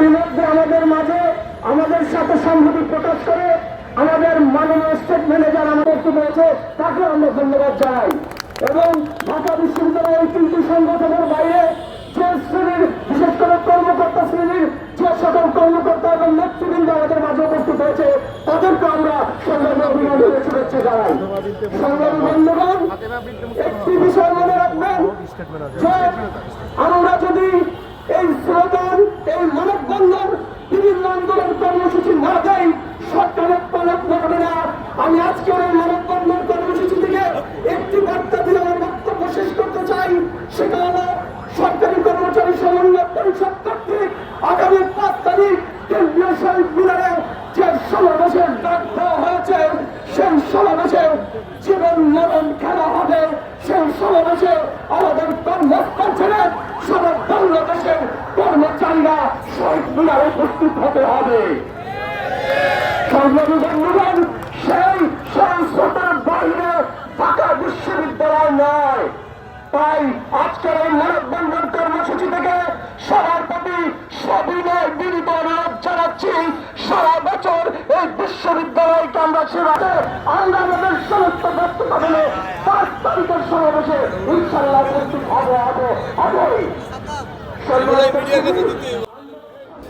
ইতিমধ্যে আমাদের মাঝে, আমাদের সাথে সংহতি প্রকাশ করে আমাদের মাননীয় স্টেট ম্যানেজার আমাদের রয়েছে তাকে আমরা ধন্যবাদ জানাই। এবং ঢাকা বিশ্ববিদ্যালয়ের তিনটি সংগঠনের বাইরে যে শ্রেণির, বিশেষ করে কর্মকর্তা শ্রেণির যে সকল কর্মকর্তা এবং নেতৃবৃন্দ আমাদের মাঝে উপস্থিত হয়েছে, তাদেরকে আমরা সংগ্রামী অভিনন্দনের শুভেচ্ছা জানাই। সংগ্রামী বন্ধুগণ একটি বিষয় মনে রাখবেন যে আমরা যদি এই স্লোগান, এই আন্দোলন কর্মসূচি না দেয় সরকারের পালক করবে না। আমি আজকের এই মানববন্ধন কর্মসূচি থেকে একটি বার্তা দিয়ে আমার বক্তব্য শেষ করতে চাই। সেটা হলো, সরকারি কর্মচারী সমন্বয় পরিষদ কর্তৃক আগামী পাঁচ তারিখ কেন্দ্রীয় শহীদ মিনারে যে সমাবেশের ডাক দেওয়া হয়েছে, সেই সমাবেশে জীবন মরণ খেলা হবে। সেই সমাবেশে আমাদের কর্মস্থল বাংলাদেশের কর্মচারীরা শহীদ মিনারে হতে হবে। সংগ্রামী সেই সংস্কৃতের বাইরে ঢাকা বিশ্ববিদ্যালয় নয়। তাই আজকের এই মানববন্ধন কর্মসূচি থেকে সবার প্রতি সবিনয় বিনীত অনুরোধ জানাচ্ছি, সারা বছর এই বিশ্ববিদ্যালয়কে আমরা সেবাতে আমরা আমাদের সমস্ত মেলে পাঁচ তারিখের সমাবেশে ইনশাল্লাহ উপস্থিত হবে হবে, হবেই।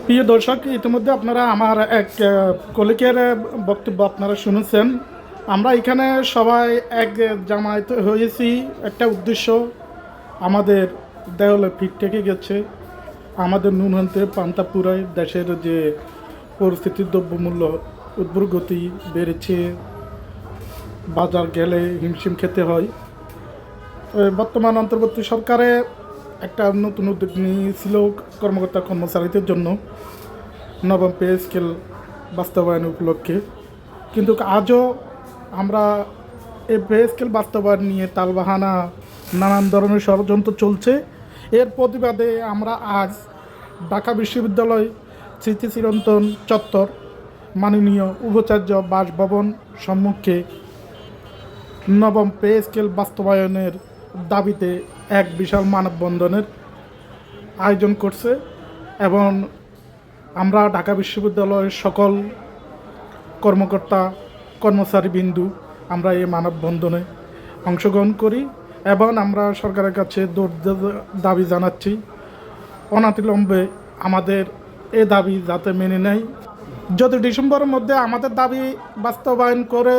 প্রিয় দর্শক, ইতিমধ্যে আপনারা আমার এক কলিকের বক্তব্য আপনারা শুনেছেন। আমরা এখানে সবাই এক জামায়াত হয়েছি, একটা উদ্দেশ্য আমাদের দেওয়ালে ফিট থেকে গেছে। আমাদের নুন হানতে পান্তা দেশের যে পরিস্থিতির দ্রব্যমূল্য, উদ্ভুরগতি বেড়েছে। বাজার গেলে হিমশিম খেতে হয়। বর্তমান অন্তর্বর্তী সরকারে একটা নতুন উদ্যোগ নিয়েছিল কর্মকর্তা কর্মচারীদের জন্য নবম পে স্কেল বাস্তবায়ন উপলক্ষে। কিন্তু আজও আমরা এই পে স্কেল বাস্তবায়ন নিয়ে তালবাহানা, নানান ধরনের ষড়যন্ত্র চলছে। এর প্রতিবাদে আমরা আজ ঢাকা বিশ্ববিদ্যালয় স্মৃতি চিরন্তন চত্বর মাননীয় উপাচার্য বাসভবন সম্মুখে নবম পে স্কেল বাস্তবায়নের দাবিতে এক বিশাল মানববন্ধনের আয়োজন করছে এবং আমরা ঢাকা বিশ্ববিদ্যালয়ের সকল কর্মকর্তা কর্মচারী বিন্দু আমরা এই মানববন্ধনে অংশগ্রহণ করি এবং আমরা সরকারের কাছে দাবি জানাচ্ছি। অনাতিলম্বে আমাদের এ দাবি যাতে মেনে নেয়। যদি ডিসেম্বরের মধ্যে আমাদের দাবি বাস্তবায়ন করে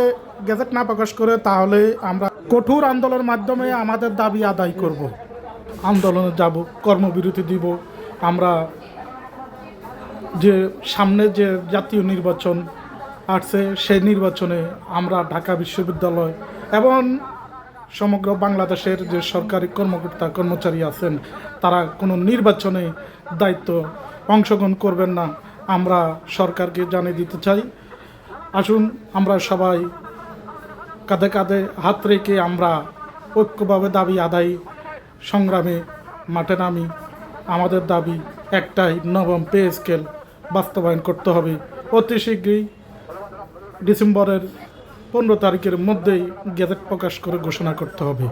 গেজেট না প্রকাশ করে, তাহলে আমরা কঠোর আন্দোলনের মাধ্যমে আমাদের দাবি আদায় করব। আন্দোলনে যাব, কর্মবিরতি দিব। আমরা যে সামনে যে জাতীয় নির্বাচন আসছে, সেই নির্বাচনে আমরা ঢাকা বিশ্ববিদ্যালয় এবং সমগ্র বাংলাদেশের যে সরকারি কর্মকর্তা, কর্মচারী আছেন, তারা কোনো নির্বাচনে দায়িত্ব অংশগ্রহণ করবেন না। আমরা সরকারকে জানিয়ে দিতে চাই। আসুন, আমরা সবাই কাঁধে কাঁধে হাত রেখে আমরা ঐক্যভাবে দাবি আদায় সংগ্রামে মাঠে নামি। আমাদের দাবি একটাই, নবম পে স্কেল বাস্তবায়ন করতে হবে। অতি শীঘ্রই ডিসেম্বরের পনেরো তারিখের মধ্যেই গেজেট প্রকাশ করে ঘোষণা করতে হবে।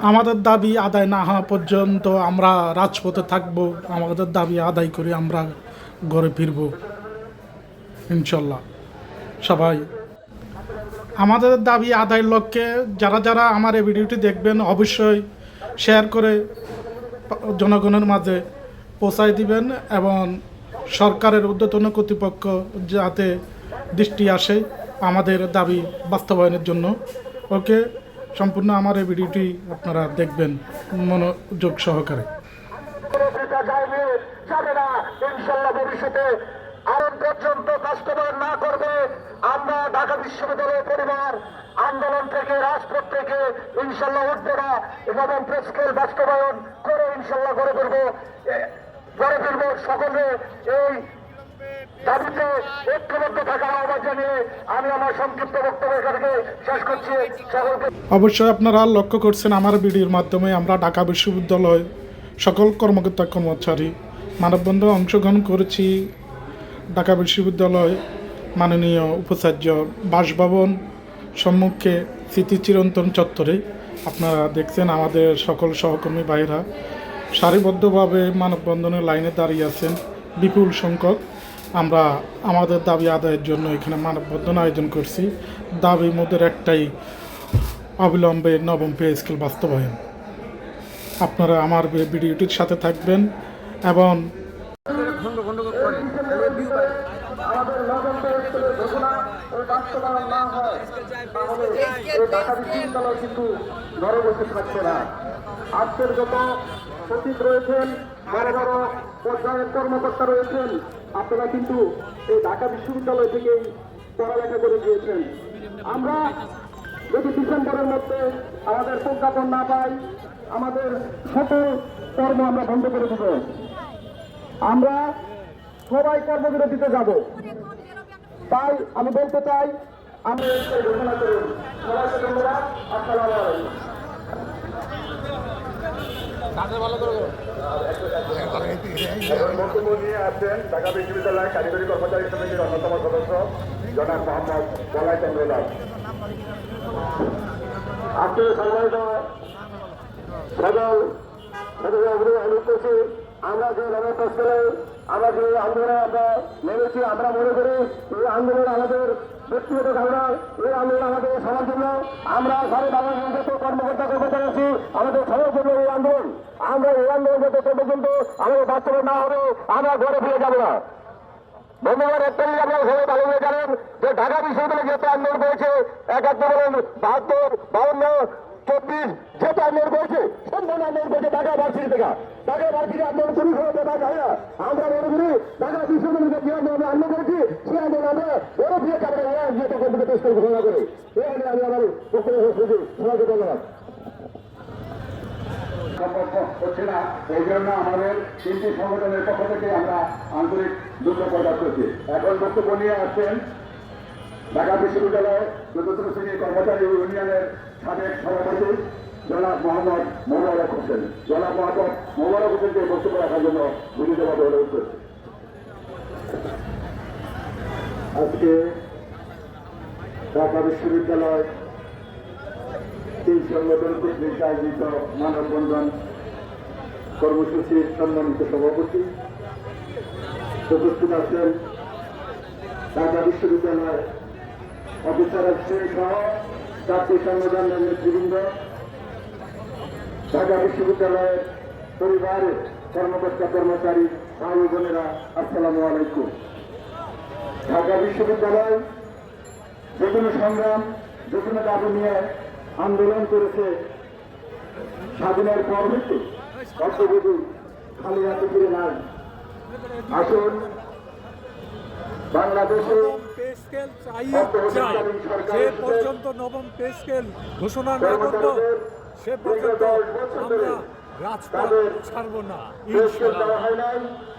আমাদের দাবি আদায় না হওয়া পর্যন্ত আমরা রাজপথে থাকব। আমাদের দাবি আদায় করে আমরা ঘরে ফিরব। ইনশাল্লাহ। সবাই। আমাদের দাবি আদায়ের লক্ষ্যে যারা যারা আমার এই ভিডিওটি দেখবেন অবশ্যই শেয়ার করে জনগণের মাঝে পৌঁছায় দিবেন এবং সরকারের ঊর্ধ্বতন কর্তৃপক্ষ যাতে দৃষ্টি আসে আমাদের দাবি বাস্তবায়নের জন্য। ওকে? সম্পূর্ণ আমার এই ভিডিওটি আপনারা দেখবেন মনোযোগ সহকারে। আরও পর্যন্ত না করবে আমরা ঢাকা পরিবার আন্দোলন থেকে রাজপথ থেকে ইনশাল্লাহ উঠবো না। এবং প্রেসকেল বাস্তবায়ন করে ইনশাল্লাহ গড়ে এ, গড়ে ফিরবো সকলে এই দাবিতে ঐক্যবদ্ধ থাকার আহ্বান জানিয়ে আমি আমার সংক্ষিপ্ত বক্তব্য অবশ্যই আপনারা লক্ষ্য করছেন আমার ভিডিওর মাধ্যমে আমরা ঢাকা বিশ্ববিদ্যালয় সকল কর্মকর্তা কর্মচারী, মানববন্ধনে অংশগ্রহণ করেছি। ঢাকা বিশ্ববিদ্যালয় মাননীয় উপাচার্য বাসভবন সম্মুখে স্মৃতি চিরন্তন চত্বরে। আপনারা দেখছেন আমাদের সকল সহকর্মী ভাইরা সারিবদ্ধভাবে মানববন্ধনের লাইনে দাঁড়িয়ে আছেন বিপুল সংখ্যক। আমরা আমাদের দাবি আদায়ের জন্য এখানে মানববন্ধন আয়োজন করছি। দাবির মধ্যে একটাই, অবিলম্বে নবম পে স্কেল বাস্তবায়ন। আপনারা আমার ভিডিওটির সাথে থাকবেন এবং আজকের যত সচিব রয়েছেন বড় বড় পর্যায়ের কর্মকর্তা রয়েছেন। আপনারা কিন্তু এই ঢাকা বিশ্ববিদ্যালয় থেকেই পড়ালেখা করে গিয়েছেন। আমরা যদি ডিসেম্বরের মধ্যে আমাদের প্রজ্ঞাপন না পাই, আমাদের সকল কর্ম আমরা বন্ধ করে দেব। আমরা সবাই কর্মবিরতিতে যাব। তাই আমি বলতে চাই, আমি ঘোষণা করুন। সবাইকে ধন্যবাদ। আলাইকুম। বক্তব্য নিয়ে ঢাকা বিশ্ববিদ্যালয় কারিগরি কর্মচারী সমিতির অন্যতম সদস্য, জনাব মোহাম্মদ বলাই চন্দ্র দাস। আমরা যে করে, আমরা যে আন্দোলনে আমরা নেমেছি, আমরা মনে করি এই আন্দোলন আমাদের ব্যক্তিগত ধারণা এই আন্দোলন আমাদের সবার জন্য। আমরা সারা বাংলাদেশের যত কর্মকর্তা আছি, আমাদের সবার জন্য এই আন্দোলন। আমরা এই আন্দোলন যত আমাদের বাস্তবে না হবে, আমরা ঘরে ফিরে যাব না। বন্ধুগণ একটা জিনিস আপনারা সবাই করে জানেন যে ঢাকা বিশ্ববিদ্যালয় যেহেতু আন্দোলন করেছে একাত্তর বাহাত্তর, বাউন্ন, চব্বিশ যেহেতু আন্দোলন করেছে সম্পূর্ণ আন্দোলন করেছে ঢাকা ভার্সিটি থেকে। ঢাকা আন্দোলন শুরু করে দেওয়া যায় না আমরা মনে করি ঢাকা বিশ্ববিদ্যালয় যে আন্দোলন আন্দোলন করেছি, সেই আন্দোলন আমরা বড় দিয়ে কাপড়ে করে ঘোষণা করে। এখানে আমি আমার করছি। সবাইকে ধন্যবাদ। পক্ষ থেকে এখন ঢাকা বিশ্ববিদ্যালয় চতুর্থ শ্রেণির কর্মচারী ইউনিয়নের সাবেক সভাপতি জনাব মোহাম্মদ মোবারক হোসেন। জনাব মোহাম্মদ মোবারক হোসেনকে বক্তব্য রাখার জন্য বিনীতভাবে অনুরোধ করছি। আজকে ঢাকা বিশ্ববিদ্যালয় তিন সংগঠন কর্তৃক আয়োজিত মানববন্ধন কর্মসূচির সম্মানিত সভাপতি, উপস্থিত আছেন ঢাকা বিশ্ববিদ্যালয় অফিসার সহ চারটি সংগঠনের নেতৃবৃন্দ ঢাকা বিশ্ববিদ্যালয়ের পরিবারের কর্মকর্তা কর্মচারী ভাই বোনেরা আসসালামু আলাইকুম। ঢাকা বিশ্ববিদ্যালয় যে কোনো সংগ্রাম যে কোনো দাবি নিয়ে আন্দোলন করেছে। স্বাধীনের পর হইতে অর্থবিধি খালি হাতে ফিরে নাই। আসুন বাংলাদেশে চাই যে পর্যন্ত নবম পে স্কেল ঘোষণা না করব সে পর্যন্ত আমরা রাজপথ ছাড়বো না ইনশাআল্লাহ